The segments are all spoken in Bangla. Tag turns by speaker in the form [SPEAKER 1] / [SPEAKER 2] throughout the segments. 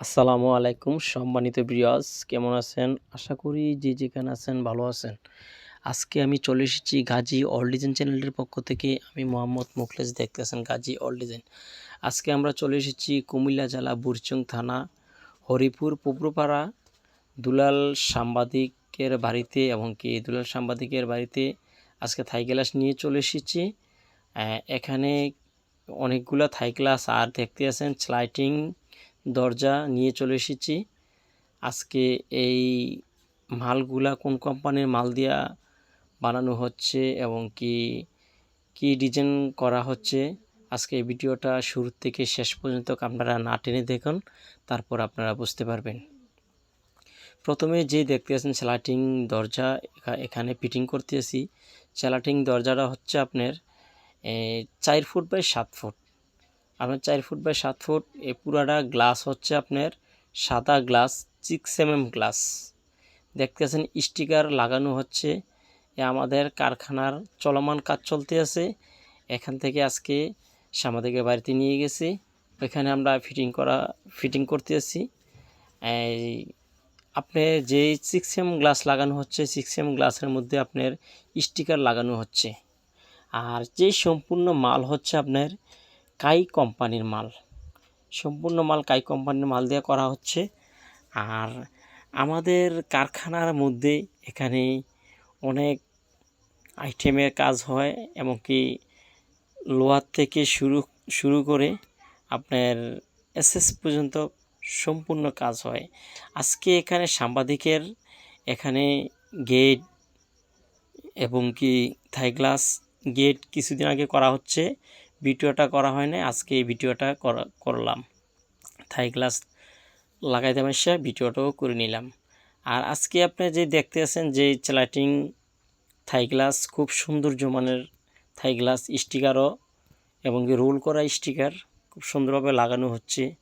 [SPEAKER 1] আসসালামু আলাইকুম সম্মানিত বিয়াস কেমন আছেন? আশা করি যে যেখানে আছেন ভালো আছেন। আজকে আমি চলে এসেছি গাজী অল ডিজাইন চ্যানেলের পক্ষ থেকে। আমি মোহাম্মদ মুখলেস দেখতেছেন গাজী অল ডিজাইন আজকে আমরা চলে এসেছি কুমিল্লা জেলা বুরচুং থানা, হরিপুর পুবরুপাড়া। দুলাল সাংবাদিকের বাড়িতে এবং কি দুলাল সাংবাদিকের বাড়িতে আজকে থাই গ্লাস নিয়ে চলে এসেছি। এখানে অনেকগুলা থাই গ্লাস আর দেখতে আছেন স্লাইটিং দরজা নিয়ে চলে এসেছি। আজকে এই মালগুলা কোন কোম্পানির মাল দিয়া বানানো হচ্ছে এবং কি কি ডিজাইন করা হচ্ছে, আজকে এই ভিডিওটা শুরু থেকে শেষ পর্যন্ত আপনারা না টেনে দেখুন, তারপর আপনারা বুঝতে পারবেন। প্রথমে যে দেখতে আছেন স্যালাটিং দরজা এখানে ফিটিং করতেছি। স্যালাটিং দরজাটা হচ্ছে আপনার চার ফুট বাই সাত ফুট। আপনার চার ফুট বাই সাত ফুট এই পুরাটা গ্লাস হচ্ছে আপনার সাদা glass six M M glass দেখতেছেন স্টিকার লাগানো হচ্ছে। আমাদের কারখানার চলমান কাজ চলতে আছে। এখান থেকে আজকে সামাদিকের বাড়িতে নিয়ে গেছি। ওইখানে আমরা ফিটিং করা ফিটিং করতে আছি। আপনি যে সিক্স এম গ্লাস লাগানো হচ্ছে সিক্স এম গ্লাসের মধ্যে আপনার স্টিকার লাগানো হচ্ছে। আর যে সম্পূর্ণ মাল হচ্ছে আপনার কাই কোম্পানির মাল? সম্পূর্ণ মাল কাই কোম্পানির মাল দিয়ে করা হচ্ছে। আর আমাদের কারখানার মধ্যে এখানে অনেক আইটেমের কাজ হয়, এমনকি লোহার থেকে শুরু শুরু করে আপনার এসএস পর্যন্ত সম্পূর্ণ কাজ হয়। আজকে এখানে সাংবাদিকের এখানে গেট এবং কি থাই গ্লাস গেট কিছুদিন আগে করা হচ্ছে। ভিডিওটা করা হয় না আজকে এই ভিডিওটা করা- করলাম। থাই গ্লাস লাগাইতে মাসে ভিডিওটাও করে নিলাম। আর আজকে আপনি যে দেখতে আছেন যে লাইটিং থাই গ্লাস খুব সৌন্দর্য মানের থাই গ্লাস স্টিকারও এবং রোল করা স্টিকার খুব সুন্দরভাবে লাগানো হচ্ছে।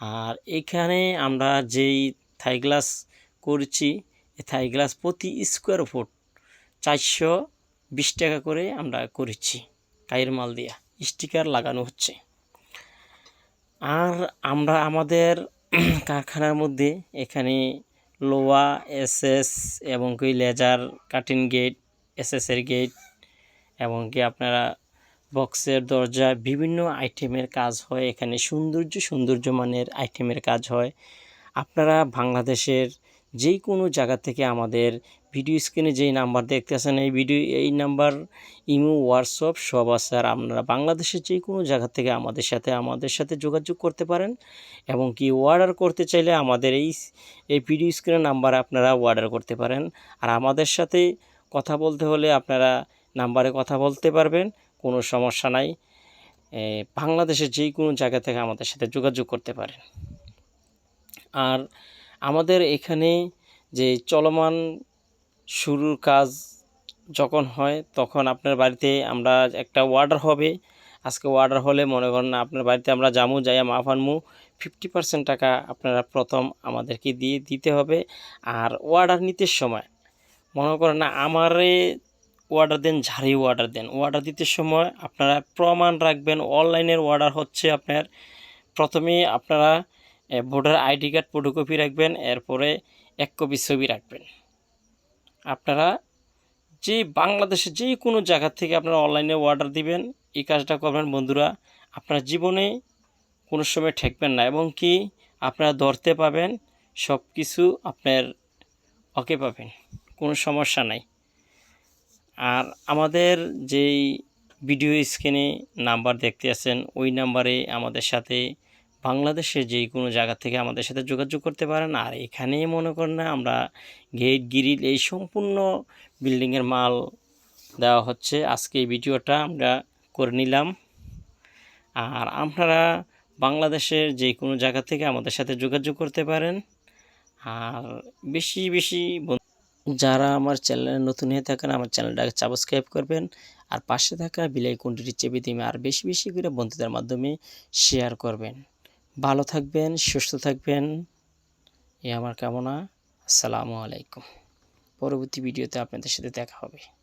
[SPEAKER 1] আর এখানে আমরা যেই থাই গ্লাস করছি, এই থাই গ্লাস প্রতি স্কোয়ার ফুট চারশো বিশ টাকা করে আমরা করেছি কায়ের মাল দিয়া। স্টিকার লাগানো হচ্ছে। আর আমরা আমাদের কারখানার মধ্যে এখানে লোয়া, এসএস এবং কি লেজার, কাটিং গেট এসএসের গেট এবং কি আপনারা বক্সের দরজা, বিভিন্ন আইটেমের কাজ হয়। এখানে সৌন্দর্য সৌন্দর্য মানের আইটেমের কাজ হয়। আপনারা বাংলাদেশের যে কোনো জায়গা থেকে আমাদের ভিডিও স্ক্রিনে যেই নাম্বার দেখতেছেন, এই ভিডিও, এই নাম্বার, ইমো, হোয়াটসঅ্যাপ সব আছে। আর আপনারা বাংলাদেশের যে কোনো জায়গা থেকে আমাদের সাথে আমাদের সাথে যোগাযোগ করতে পারেন। এবং কি অর্ডার করতে চাইলে আমাদের এই এই ভিডিও স্ক্রিনের নাম্বারে আপনারা অর্ডার করতে পারেন। আর আমাদের সাথে কথা বলতে হলে আপনারা নাম্বারে কথা বলতে পারবেন, কোনো সমস্যা নাই। বাংলাদেশের যে কোনো জায়গা থেকে আমাদের সাথে যোগাযোগ করতে পারেন। আর আমাদের এখানে যে চলমান শুরুর কাজ যখন হয়, তখন আপনার বাড়িতে আমরা একটা অর্ডার হবে। আজকে অর্ডার হলে মনে করেন আপনার বাড়িতে আমরা জামু যাইয়া মাফ আনমু ফিফটি পার্সেন্ট টাকা আপনারা প্রথম আমাদেরকে দিয়ে দিতে হবে। আর অর্ডার নিতে সময়, মনে করেন না আমারে অর্ডার দেন ঝাড়ি অর্ডার দেন। অর্ডার দিতে সময় আপনারা প্রমাণ রাখবেন অনলাইনের অর্ডার হচ্ছে আপনার, প্রথমে আপনারা ভোটার আইডি কার্ড ফটোকপি রাখবেন, এরপরে এক কপি ছবি রাখবেন। আপনারা যে বাংলাদেশে যে কোনো জায়গা থেকে আপনারা অনলাইনে অর্ডার দিবেন, এই কাজটা করবেন বন্ধুরা, আপনার জীবনে কোনো সময় ঠেকবেন না এবং কি আপনারা ধরতে পাবেন সব কিছু আপনার ওকে পাবেন, কোনো সমস্যা নাই। আর আমাদের যেই ভিডিও স্ক্রিনে নাম্বার দেখতে আছেন, ওই নাম্বারে আমাদের সাথে বাংলাদেশের যে কোনো জায়গা থেকে আমাদের সাথে যোগাযোগ করতে পারেন। আর এখানে মনে করেন না, আমরা গেট গিরিল এই সম্পূর্ণ বিল্ডিংয়ের মাল দেওয়া হচ্ছে। আজকে এই ভিডিওটা আমরা করে নিলাম। আর আপনারা বাংলাদেশের যে কোনো জায়গা থেকে আমাদের সাথে যোগাযোগ করতে পারেন। আর বেশি বেশি যারা আমার চ্যানেলে নতুন হয়ে থাকেন, আমার চ্যানেলটাকে সাবস্ক্রাইব করবেন। আর পাশে থাকা বিলাই কোনটি চেপে দিবে আর বেশি বেশি করে বন্ধুদের মাধ্যমে শেয়ার করবেন। ভালো থাকবেন, সুস্থ থাকবেন। এ আমার কামনা। আসসালামু আলাইকুম। পরবর্তী ভিডিওতে আপনাদের সাথে দেখা হবে।